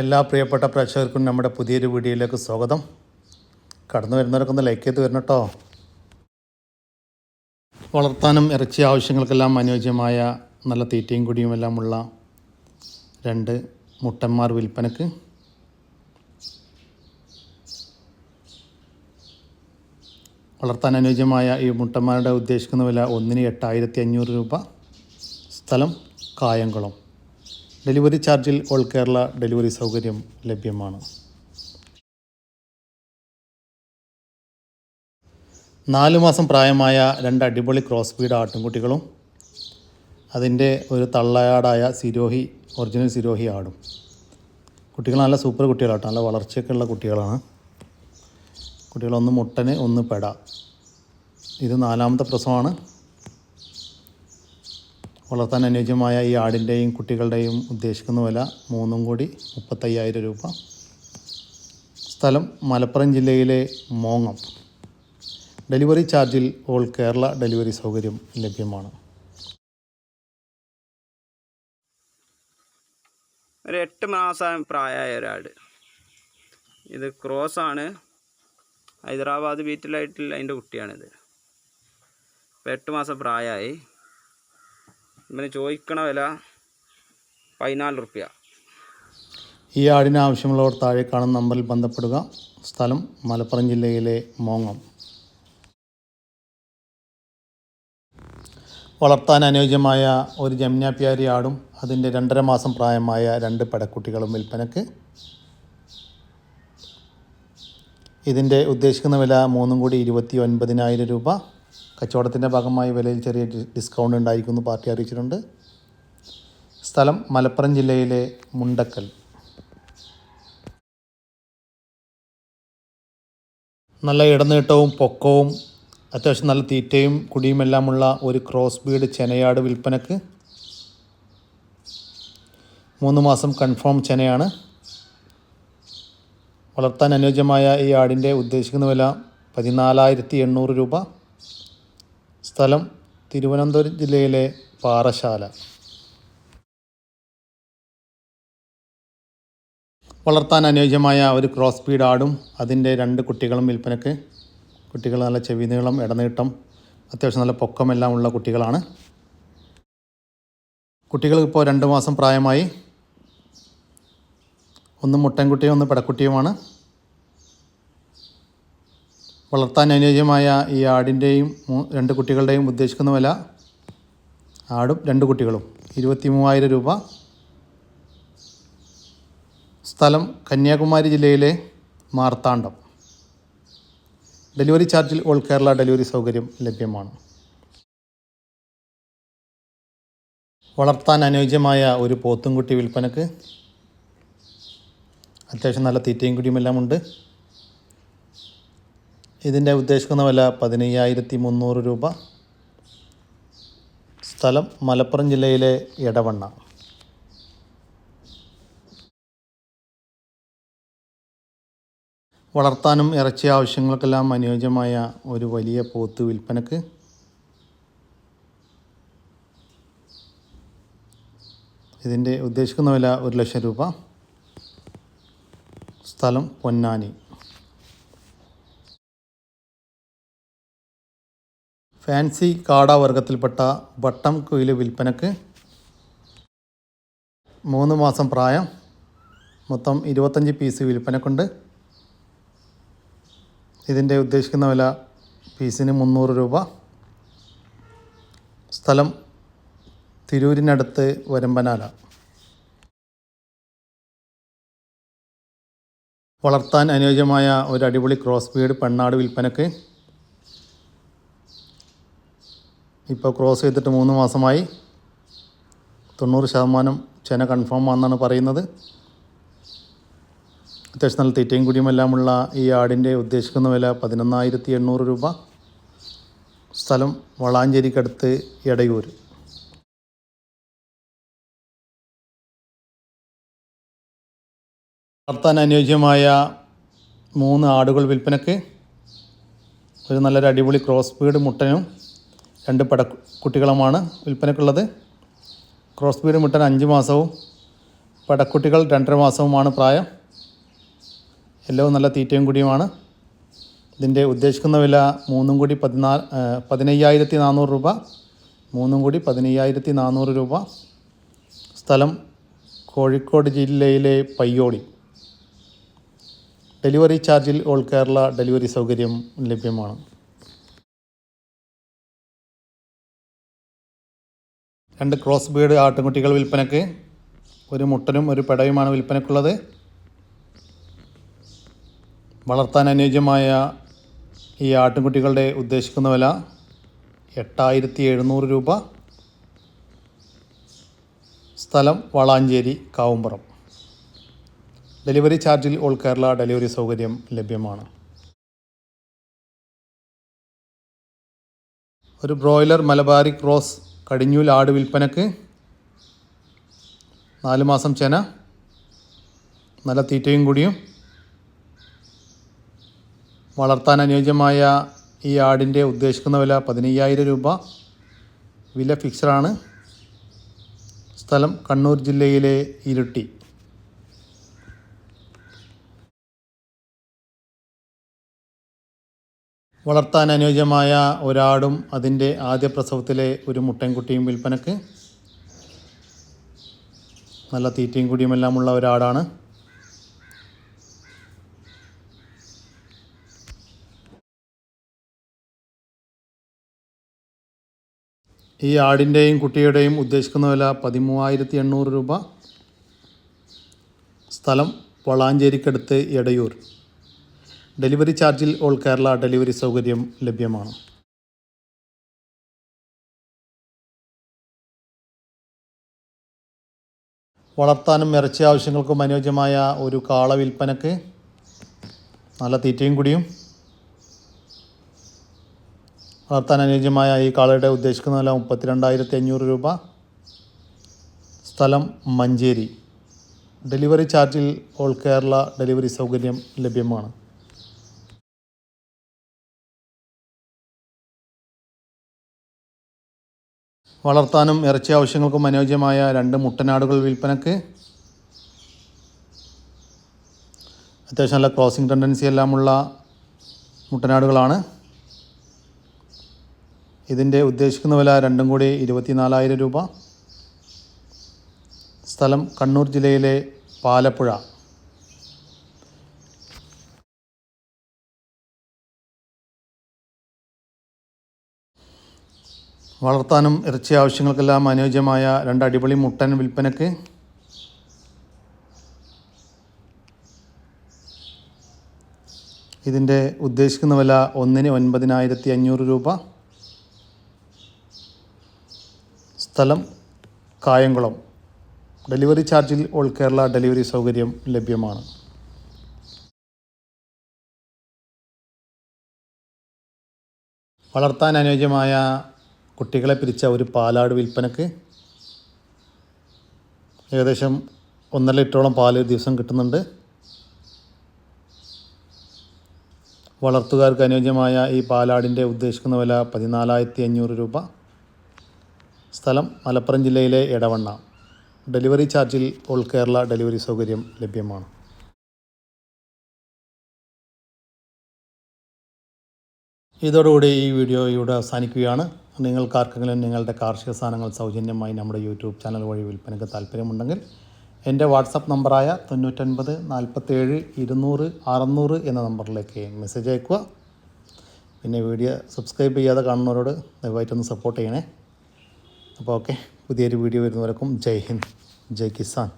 എല്ലാ പ്രിയപ്പെട്ട പ്രേക്ഷകർക്കും നമ്മുടെ പുതിയൊരു വീഡിയോയിലേക്ക് സ്വാഗതം. കടന്നു വരുന്നവരൊക്കെ ഒന്ന് ലൈക്ക് ചെയ്ത് വരണം കേട്ടോ വളർത്താനും ഇറച്ചി ആവശ്യങ്ങൾക്കെല്ലാം അനുയോജ്യമായ നല്ല തീറ്റയും കുടിയും എല്ലാമുള്ള രണ്ട് മുട്ടന്മാർ വിൽപ്പനക്ക്. വളർത്താൻ അനുയോജ്യമായ ഈ മുട്ടന്മാരുടെ ഉദ്ദേശിക്കുന്ന വില ഒന്നിന് എട്ടായിരത്തി അഞ്ഞൂറ് രൂപ. സ്ഥലം കായംകുളം. ഡെലിവറി ചാർജിൽ ഓൾ കേരള ഡെലിവറി സൗകര്യം ലഭ്യമാണ്. നാല് മാസം പ്രായമായ രണ്ട് അടിപൊളി ക്രോസ് ബീഡ് ആട്ടിൻകുട്ടികളും അതിന്റെ ഒരു തള്ളയാടായ സിരോഹി ഒറിജിനൽ സിരോഹി ആടും. കുട്ടികൾ നല്ല സൂപ്പർ കുട്ടികളാട്ടോ നല്ല വളർച്ചയൊക്കെ ഉള്ള കുട്ടികളാണ്. കുട്ടികളൊന്ന് മുട്ടന് ഒന്ന് പെട. ഇത് നാലാമത്തെ പ്രസവമാണ്. വളർത്താൻ അനുയോജ്യമായ ഈ ആടിന്റെയും കുട്ടികളുടെയും ഉദ്ദേശിക്കുന്ന വില മൂന്നും കൂടി മുപ്പത്തയ്യായിരം രൂപ. സ്ഥലം മലപ്പുറം ജില്ലയിലെ മോങ്ങം. ഡെലിവറി ചാർജിൽ ഓൾ കേരള ഡെലിവറി സൗകര്യം ലഭ്യമാണ്. ഒരു എട്ട് മാസം പ്രായമായ ഒരാട്. ഇത് ക്രോസ് ആണ്. ഹൈദരാബാദ് ബീറ്റിലായിട്ടുള്ള അതിന്റെ കുട്ടിയാണിത്. ഇപ്പോൾ എട്ട് മാസം പ്രായമായി. ഇവന് ചോദിക്കണ വില പതിനാല് റുപ്യ. ഈ ആടിന് ആവശ്യമുള്ളവർ താഴെ കാണുന്ന നമ്പറിൽ ബന്ധപ്പെടുക. സ്ഥലം മലപ്പുറം ജില്ലയിലെ മോങ്ങം. വളർത്താൻ അനുയോജ്യമായ ഒരു ജമ്നാപ്യാരി ആടും അതിന്റെ രണ്ടര മാസം പ്രായമായ രണ്ട് പടക്കുട്ടികളും വിൽപ്പനക്ക് ഇതിന്റെ ഉദ്ദേശിക്കുന്ന വില മൂന്നും കൂടി ഇരുപത്തി ഒൻപതിനായിരം രൂപ. കച്ചവടത്തിന്റെ ഭാഗമായി വിലയിൽ ചെറിയ ഡിസ്കൗണ്ട് ഉണ്ടായിരിക്കുമെന്ന് പാർട്ടി അറിയിച്ചിട്ടുണ്ട്. സ്ഥലം മലപ്പുറം ജില്ലയിലെ മുണ്ടക്കൽ. നല്ല ഇടനീട്ടവും പൊക്കവും അത്യാവശ്യം നല്ല തീറ്റയും കുടിയുമെല്ലാമുള്ള ഒരു ക്രോസ് ബീഡ് ചെനയാട് വിൽപ്പനക്ക് മൂന്ന് മാസം കൺഫേം ചെനയാണ്. വളർത്താൻ അനുയോജ്യമായ ഈ ആടിന്റെ ഉദ്ദേശിക്കുന്ന വില പതിനാലായിരത്തി എണ്ണൂറ് രൂപ. സ്ഥലം തിരുവനന്തപുരം ജില്ലയിലെ പാറശാല. വളർത്താൻ അനുയോജ്യമായ ഒരു ക്രോസ് സ്പീഡ് ആടും അതിന്റെ രണ്ട് കുട്ടികളും വിൽപ്പനക്ക്. കുട്ടികൾ നല്ല ചെവി നീളം ഇടനീട്ടം അത്യാവശ്യം നല്ല പൊക്കമെല്ലാം ഉള്ള കുട്ടികളാണ്. കുട്ടികൾ ഇപ്പോൾ രണ്ട് മാസം പ്രായമായി. ഒന്ന് മുട്ടൻകുട്ടിയും ഒന്ന് പെടക്കുട്ടിയുമാണ്. വളർത്താൻ അനുയോജ്യമായ ഈ ആടിന്റെയും രണ്ട് കുട്ടികളുടെയും ഉദ്ദേശിക്കുന്ന വില ആടും രണ്ട് കുട്ടികളും. ഇരുപത്തി മൂവായിരം രൂപ. സ്ഥലം കന്യാകുമാരി ജില്ലയിലെ മാർത്താണ്ഡം. ഡെലിവറി ചാർജിൽ ഓൾ കേരള ഡെലിവറി സൗകര്യം ലഭ്യമാണ്. വളർത്താൻ അനുയോജ്യമായ ഒരു പോത്തും കുട്ടി വിൽപ്പനക്ക് അത്യാവശ്യം നല്ല തീറ്റയും കുടിയും എല്ലാം ഉണ്ട്. ഇതിന്റെ ഉദ്ദേശിക്കുന്ന വില പതിനയ്യായിരത്തി മുന്നൂറ് രൂപ. സ്ഥലം മലപ്പുറം ജില്ലയിലെ എടവണ്ണ. വളർത്താനും ഇറച്ചി ആവശ്യങ്ങൾക്കെല്ലാം അനുയോജ്യമായ ഒരു വലിയ പോത്ത് വിൽപ്പനക്ക്. ഇതിന്റെ ഉദ്ദേശിക്കുന്ന വില ഒരു ലക്ഷം രൂപ. സ്ഥലം പൊന്നാനി. ഫാൻസി കാട വർഗത്തിൽപ്പെട്ട വട്ടം കുയിൽ വിൽപ്പനക്ക് മൂന്ന് മാസം പ്രായം. മൊത്തം ഇരുപത്തഞ്ച് പീസ് വിൽപ്പനക്കുണ്ട്. ഇതിന്റെ ഉദ്ദേശിക്കുന്ന വില പീസിന് മുന്നൂറ് രൂപ. സ്ഥലം തിരൂരിനടുത്ത് വരമ്പനാല. വളർത്താൻ അനുയോജ്യമായ ഒരു അടിപൊളി ക്രോസ് ബീഡ് പെണ്ണാട് വിൽപ്പനക്ക് ഇപ്പോൾ ക്രോസ് ചെയ്തിട്ട് മൂന്ന് മാസമായി. തൊണ്ണൂറ് ശതമാനം ചെന കൺഫേം ആണെന്നാണ് പറയുന്നത്. അത്യാവശ്യം നല്ല തീറ്റയും കുടിയും എല്ലാമുള്ള ഈ ആടിന്റെ ഉദ്ദേശിക്കുന്ന വില പതിനൊന്നായിരത്തി എണ്ണൂറ് രൂപ. സ്ഥലം വളാഞ്ചേരിക്കടുത്ത് ഇടയൂർ വളർത്താൻ അനുയോജ്യമായ മൂന്ന് ആടുകൾ വിൽപ്പനക്ക് ഒരു നല്ലൊരു അടിപൊളി ക്രോസ് ബീഡ് മുട്ടനും രണ്ട് പടക്കുട്ടികളുമാണ് വിൽപ്പനക്കുള്ളത് ക്രോസ് ബീഡ് മുട്ടൻ അഞ്ച് മാസവും പടക്കുട്ടികൾ രണ്ടര മാസവുമാണ് പ്രായം. എല്ലാം നല്ല തീറ്റയും കൂടിയുമാണ്. ഇതിന്റെ ഉദ്ദേശിക്കുന്ന വില മൂന്നും കൂടി പതിനാല് പതിനയ്യായിരത്തി നാനൂറ് രൂപ. മൂന്നും കൂടി പതിനയ്യായിരത്തി നാനൂറ് രൂപ. സ്ഥലം കോഴിക്കോട് ജില്ലയിലെ പയ്യോളി. ഡെലിവറി ചാർജിൽ ഓൾ കേരള ഡെലിവറി സൗകര്യം ലഭ്യമാണ്. രണ്ട് ക്രോസ് ബീഡ് ആട്ടുംകുട്ടികൾ വിൽപ്പനക്ക്. ഒരു മുട്ടനും ഒരു പെടയുമാണ് വിൽപ്പനക്കുള്ളത്. വളർത്താൻ അനുയോജ്യമായ ഈ ആട്ടിൻകുട്ടികളുടെ ഉദ്ദേശിക്കുന്ന വില എട്ടായിരത്തി എഴുന്നൂറ് രൂപ. സ്ഥലം വളാഞ്ചേരി കാവുമ്പുറം ഡെലിവറി ചാർജിൽ ഓൾ കേരള ഡെലിവറി സൗകര്യം ലഭ്യമാണ്. ഒരു ബ്രോയിലർ മലബാരി ക്രോസ് കടിഞ്ഞൂൽ ആട് വിൽപ്പനക്ക് നാല് മാസം ചെന നല്ല തീറ്റയും കൂടിയും. വളർത്താൻ അനുയോജ്യമായ ഈ ആടിന്റെ ഉദ്ദേശിക്കുന്ന വില പതിനയ്യായിരം രൂപ. വില ഫിക്സഡാണ് സ്ഥലം കണ്ണൂർ ജില്ലയിലെ ഇരുട്ടി. വളർത്താൻ അനുയോജ്യമായ ഒരാടും അതിന്റെ ആദ്യ പ്രസവത്തിലെ ഒരു മുട്ടൻകുട്ടിയും വിൽപ്പനക്ക്. നല്ല തീറ്റയും കുടിയുമെല്ലാം ഉള്ള ഒരാടാണ്. ഈ ആടിന്റെയും കുട്ടിയുടെയും ഉദ്ദേശിക്കുന്ന വില പതിമൂവായിരത്തി എണ്ണൂറ് രൂപ. സ്ഥലം വളാഞ്ചേരിക്കടുത്ത് എടയൂർ. ഡെലിവറി ചാർജിൽ ഓൾ കേരള ഡെലിവറി സൗകര്യം ലഭ്യമാണ്. വളർത്താനും ഇറച്ചി ആവശ്യങ്ങൾക്കും അനുയോജ്യമായ ഒരു കാള വിൽപ്പനക്ക് നല്ല തീറ്റയും കൂടിയും വളർത്താൻ അനുയോജ്യമായ ഈ കാളയുടെ ഉദ്ദേശിക്കുന്ന വില മുപ്പത്തിരണ്ടായിരത്തി അഞ്ഞൂറ് രൂപ. സ്ഥലം മഞ്ചേരി. ഡെലിവറി ചാർജിൽ ഓൾ കേരള ഡെലിവറി സൗകര്യം ലഭ്യമാണ്. വളർത്താനും ഇറച്ചി ആവശ്യങ്ങൾക്കും അനുയോജ്യമായ രണ്ട് മുട്ടനാടുകൾ വിൽപ്പനക്ക്. അത്യാവശ്യം നല്ല ക്രോസിംഗ് ടെൻഡൻസി എല്ലാമുള്ള മുട്ടനാടുകളാണ്. ഇതിന്റെ ഉദ്ദേശിക്കുന്ന വില രണ്ടും കൂടി ഇരുപത്തി നാലായിരം രൂപ. സ്ഥലം കണ്ണൂർ ജില്ലയിലെ പാലപ്പുഴ. വളർത്താനും ഇറച്ചി ആവശ്യങ്ങൾക്കെല്ലാം അനുയോജ്യമായ രണ്ട് അടിപൊളി മുട്ടൻ വിൽപ്പനക്ക് ഇതിന്റെ ഉദ്ദേശിക്കുന്ന വില ഒന്നിന് ഒൻപതിനായിരത്തി അഞ്ഞൂറ് രൂപ. സ്ഥലം കായംകുളം. ഡെലിവറി ചാർജിൽ ഓൾ കേരള ഡെലിവറി സൗകര്യം ലഭ്യമാണ്. വളർത്താൻ അനുയോജ്യമായ കുട്ടികളെ പിരിച്ച ഒരു പാലാട് വിൽപ്പനക്ക് ഏകദേശം ഒന്നര ലിറ്ററോളം പാൽ ദിവസം കിട്ടുന്നുണ്ട്. വളർത്തുകാർക്ക് അനുയോജ്യമായ ഈ പാലാടിന്റെ ഉദ്ദേശിക്കുന്ന വില പതിനാലായിരത്തി അഞ്ഞൂറ് രൂപ. സ്ഥലം മലപ്പുറം ജില്ലയിലെ എടവണ്ണ. ഡെലിവറി ചാർജിൽ ഓൾ കേരള ഡെലിവറി സൗകര്യം ലഭ്യമാണ്. ഇതോടുകൂടി ഈ വീഡിയോ ഇവിടെ അവസാനിക്കുകയാണ്. നിങ്ങൾക്ക് ആർക്കെങ്കിലും നിങ്ങളുടെ കാർഷിക സാധനങ്ങൾ സൗജന്യമായി നമ്മുടെ യൂട്യൂബ് ചാനൽ വഴി വിൽപ്പനയ്ക്ക് താല്പര്യമുണ്ടെങ്കിൽ എന്റെ വാട്സപ്പ് നമ്പറായ തൊണ്ണൂറ്റൊൻപത് നാൽപ്പത്തേഴ് ഇരുന്നൂറ് അറുന്നൂറ് എന്ന നമ്പറിലേക്ക് മെസ്സേജ് അയക്കുക പിന്നെ വീഡിയോ സബ്സ്ക്രൈബ് ചെയ്യാതെ കാണുന്നവരോട് ദയവായിട്ടൊന്ന് സപ്പോർട്ട് ചെയ്യണേ. അപ്പോൾ ഓക്കെ പുതിയൊരു വീഡിയോ വരുന്നവരക്കും ജയ് ഹിന്ദ് ജയ് കിസാൻ.